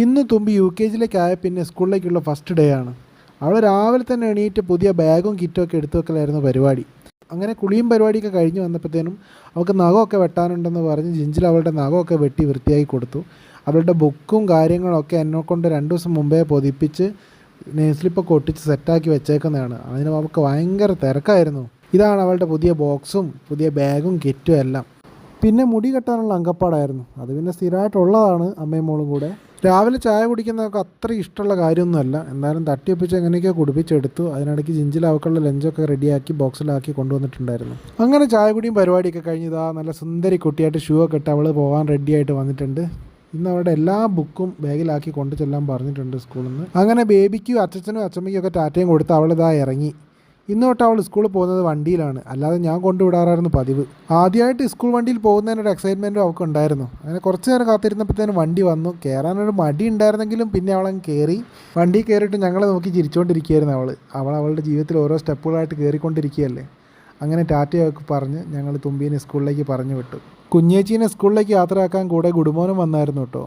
ഇന്ന് തുമ്പി U K ആയ പിന്നെ സ്കൂളിലേക്കുള്ള ഫസ്റ്റ് ഡേ ആണ്. അവൾ രാവിലെ തന്നെ എണീറ്റ് പുതിയ ബാഗും കിറ്റും ഒക്കെ എടുത്തു വെക്കലായിരുന്നു പരിപാടി. അങ്ങനെ കുളിയും പരിപാടിയൊക്കെ കഴിഞ്ഞ് വന്നപ്പോഴത്തേനും അവൾക്ക് നഖമൊക്കെ വെട്ടാനുണ്ടെന്ന് പറഞ്ഞ് ജിഞ്ചിൽ അവളുടെ നഖമൊക്കെ വെട്ടി വൃത്തിയാക്കി കൊടുത്തു. അവളുടെ ബുക്കും കാര്യങ്ങളൊക്കെ എന്നെ കൊണ്ട് രണ്ട് ദിവസം മുമ്പേ പൊതിപ്പിച്ച് നെയ്സ്ലിപ്പൊക്കെ ഒട്ടിച്ച് സെറ്റാക്കി വെച്ചേക്കുന്നതാണ്. അതിന് അവൾക്ക് ഭയങ്കര തിരക്കായിരുന്നു. ഇതാണ് അവളുടെ പുതിയ ബോക്സും പുതിയ ബാഗും കിറ്റും എല്ലാം. പിന്നെ മുടി കെട്ടാനുള്ള അങ്കപ്പാടായിരുന്നു. അത് പിന്നെ സ്ഥിരമായിട്ടുള്ളതാണ് അമ്മയും മോളും കൂടെ. രാവിലെ ചായ കുടിക്കുന്നതൊക്കെ അത്ര ഇഷ്ടമുള്ള കാര്യമൊന്നുമല്ല. എന്നാലും തട്ടിയൊപ്പിച്ച് എങ്ങനെയൊക്കെ കുടിപ്പിച്ചെടുത്തു. അതിനിടയ്ക്ക് ജിഞ്ചിലാവക്കുള്ള ലഞ്ചൊക്കെ റെഡിയാക്കി ബോക്സിലാക്കി കൊണ്ടുവന്നിട്ടുണ്ടായിരുന്നു. അങ്ങനെ ചായ കുടിയും പരിപാടിയൊക്കെ കഴിഞ്ഞതാ നല്ല സുന്ദരി കുട്ടിയായിട്ട് ഷൂ ഒക്കെ ഇട്ട് അവൾ പോകാൻ റെഡിയായിട്ട് വന്നിട്ടുണ്ട്. ഇന്ന് അവരുടെ എല്ലാ ബുക്കും ബാഗിലാക്കി കൊണ്ടു ചെല്ലാൻ പറഞ്ഞിട്ടുണ്ട് സ്കൂളിൽ നിന്ന്. അങ്ങനെ ബേബിക്കും അച്ഛനും അച്ഛമ്മയ്ക്കും ഒക്കെ ടാറ്റയും കൊടുത്ത് അവളിതാ ഇറങ്ങി. ഇന്ന് തൊട്ട് അവൾ സ്കൂളിൽ പോകുന്നത് വണ്ടിയിലാണ്. അല്ലാതെ ഞാൻ കൊണ്ടുവിടാറായിരുന്നു പതിവ്. ആദ്യമായിട്ട് സ്കൂൾ വണ്ടിയിൽ പോകുന്നതിനൊരു എക്സൈറ്റ്മെന്റും അവൾക്ക് ഉണ്ടായിരുന്നു. അങ്ങനെ കുറച്ച് നേരം കാത്തിരുന്നപ്പോഴത്തേനും വണ്ടി വന്നു. കയറാനൊരു മടി ഉണ്ടായിരുന്നെങ്കിലും പിന്നെ അവളങ്ങ് കയറി വണ്ടി കയറിയിട്ട് ഞങ്ങളെ നോക്കി ചിരിച്ചുകൊണ്ടിരിക്കുകയായിരുന്നു അവൾ. അവൾ അവളുടെ ജീവിതത്തിൽ ഓരോ സ്റ്റെപ്പുകളായിട്ട് കയറിക്കൊണ്ടിരിക്കുകയല്ലേ അങ്ങനെ ടാറ്റയൊക്കെ പറഞ്ഞ് ഞങ്ങൾ തുമ്പീനെ സ്കൂളിലേക്ക് പറഞ്ഞു വിട്ടു. കുഞ്ഞേച്ചീനെ സ്കൂളിലേക്ക് യാത്രയാക്കാൻ കൂടെ ഗുഡുമോനും വന്നായിരുന്നു കേട്ടോ.